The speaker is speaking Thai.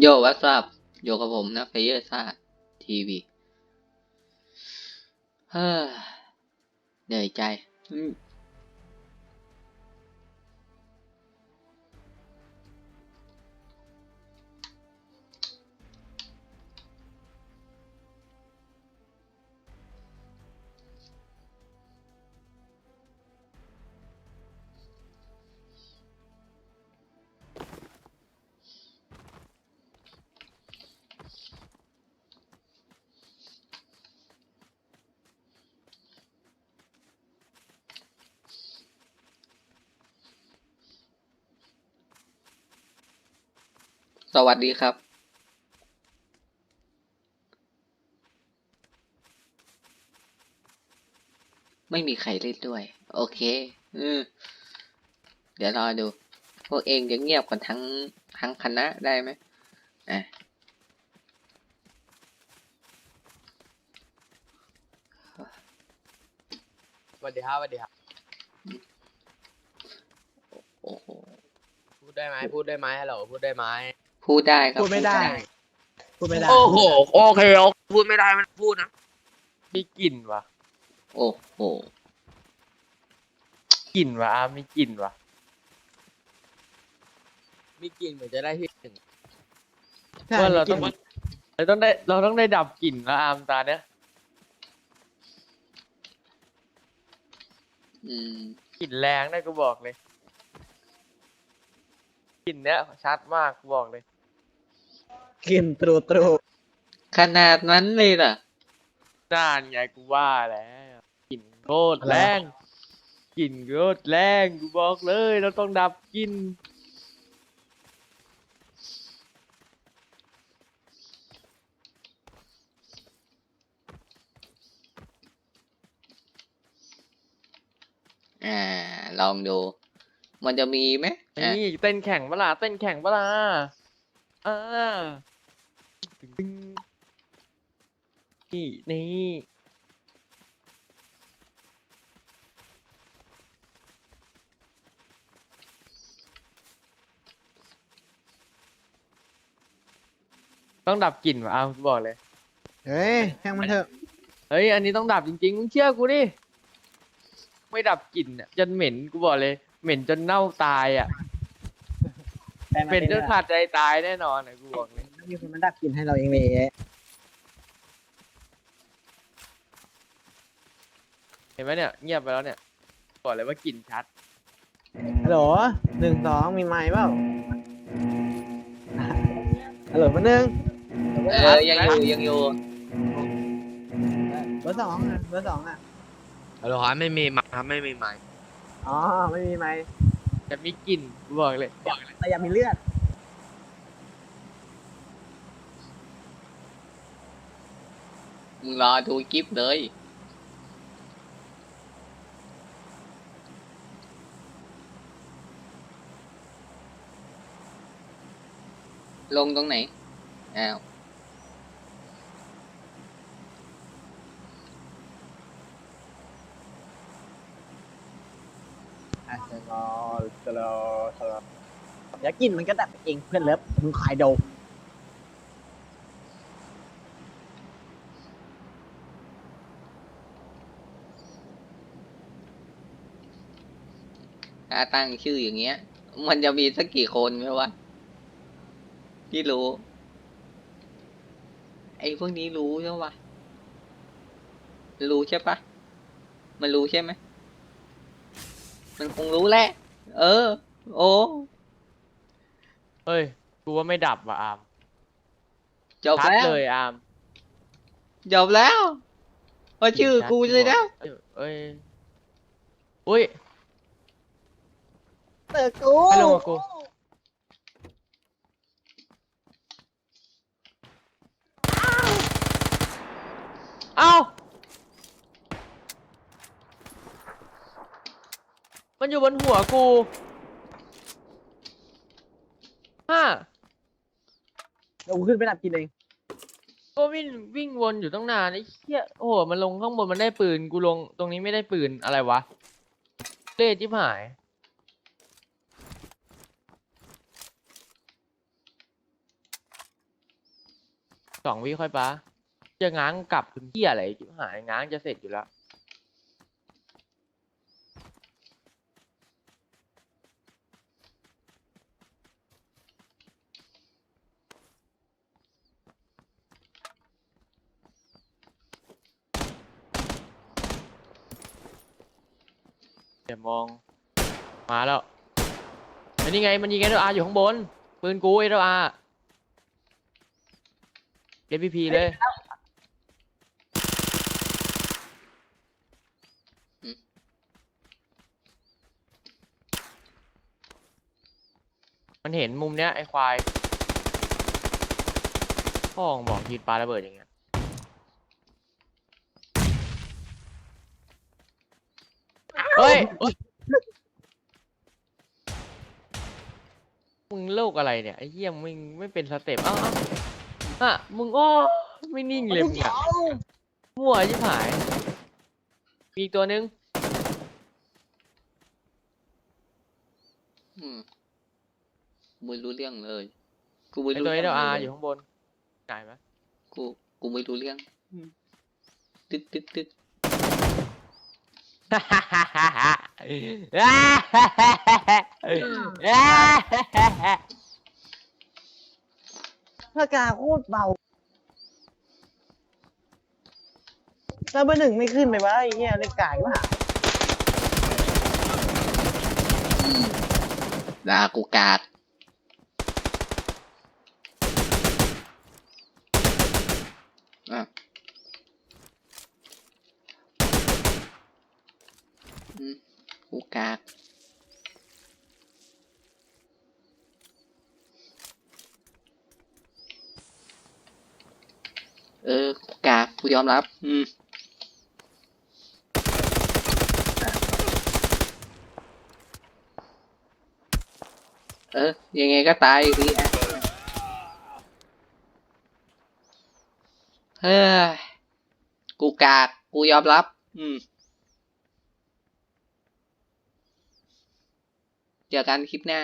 โยวัสดับโยกับผมนะเฟเยอร์ซ่าทีวีเฮ้อเหนื่อยใจ วัสดีครับไม่มีใครเล่นด้วย โอเค อืม เดี๋ยวรอดู พวกเองจะเงียบกันทั้งทั้งคณะได้ไหมอะสวัสดีครับสวัสดีครับ โอ้โห พูดได้ไหมพูดได้ไหมฮัลโหลพูดได้ไหม พูดได้ครับพูดไม่ได้ พูดไม่ได้ โอ้โหโอเคโอเคพูดไม่ได้มันพูดนะมีกลิ่นวะโอ้โหกลิ่นวะอามีกลิ่นวะมีกลิ่นเหมือนจะได้ที่หนึ่งใช่ว่าเรากิต้อนงเราต้องได้เราต้องได้ดับกลิ่นแล้วอามตาเนี้ยอืมกลิ่นแรงได้กูบอกเลยกลิ่นเนี้ยชัดมากกูบอกเลย กินตรูตรูขนาดนั้นเลยเหรอน่านไงกูว่าแล้วกลิ่นโคตรแรงกลิ่นโคตรแรงกูบอกเลยเราต้องดับกลิ่นอ่าลองดู มันจะมีไหมอะ นี่เต้นแข่งเปะล่าเต้นแข่งเปะล่าอ่า ตึงนี่นี่ต้องดับกลิ่นว่ะเอากูบอกเลย เฮ้ยแห้งมันเถอะ เฮ้ย อันนี้ต้องดับจริงๆ มึงเชื่อกูดิ ไม่ดับกลิ่นอะจนเหม็น กูบอกเลย เหม็นจนเน่าตายอะเหม็นจนขาดใจตายแน่นอนอะกูบอกเลย มีคนมาดับกลินให้เราเองเลย เห็นไหมเนี่ยเงียบไปแล้วเนี่ยบอกเลยว่ากลิ่นชัด ฮัลโหลหนึ่งสองมีไม้เปล่าฮัลโหลมาหนึ่งเออยังอยู่ยังอยู่เบอร์สองอะเบอร์สองอะ ฮัลโหลครับไม่มีไม้ครับไม่มีไม้อ๋อ ไม่มีไม้แต่มีกลิ่นกูบอกเลยแต่อยากมีเลือด มึงรอดูคลิปเลย ลงตรงไหน อ้าว อะสโลสโลสโลเดี๋ยวกลินมันก็ดับเองเพื่อนเลิฟมึงคอยดู ถ้าตั้งชื่ออย่างเงี้ย มันจะมีสักกี่คนไหมวะที่รู้ ไอ้พวกนี้รู้ใช่ปะรู้ใช่ปะมันรู้ใช่ไหมมันคงรู้แหละ เออ โอ้เฮ้ย กูว่าไม่ดับว่ะอามจบชัดแล้วเลยอามจบแล้วเพราะชื่อกูเลยนะเอ้ยเอ้ยอุ้ย เตอกูให้ลงกับกู เอ้า มันอยู่บนหัวกูฮ่าเดี๋ยวกูขึ้นไปดับกลินเองก็วิ่งวิ่งวนอยู่ตั้งนานไอ้เหี้ยโอ้โห มันลงข้างบนมันได้ปืน กูลงตรงนี้ไม่ได้ปืนอะไรวะเล่จิบหาย สองวิค่อยปะจะง้างกลับถึงเที่ยอะไรจิบหายง้างจะเสร็จอยู่แล้วเดี๋ยวมอง มาแล้วอ้นี่ไงมันยิงเอสอาอยู่ข้างบนปืนกูเอสอา ร์เอพีพีเลย มันเห็นมุมเนี้ย ไอ้ควาย พ่องบอกทีปลาระเบิดอย่างเงี้ย เฮ้ยมึงโลกอะไรเนี่ย ไอ้เหี้ยมึงไม่เป็นสเต็ปเอ้าเอ้าอะมึงอ้อไม่นิ่งเลยมึงอะมั่วชิบหาย มีอีกตัวนึงอืมไม่รู้เรื่องเลย กูไม่ไอ้รู้ตัวเอเรื่อาเลอยู่ข้างบนไหนไหมกูกูไม่รู้เรื่องอืมตึ๊ดตึ๊ดตึ๊ด ปากาโคตรเบาแล้วเบอร์หนึ่งไม่ขึ้นไปวะไอ้เหี้ยเลขกายว่าด่ากูกากอะอืมกูกาก เออกูกากูยอมรับ อืมเออ ยังไงก็ตายอยู่ดีอะเฮ้ย กูกาก กูยอมรับ อืม เจอกันคลิปหน้า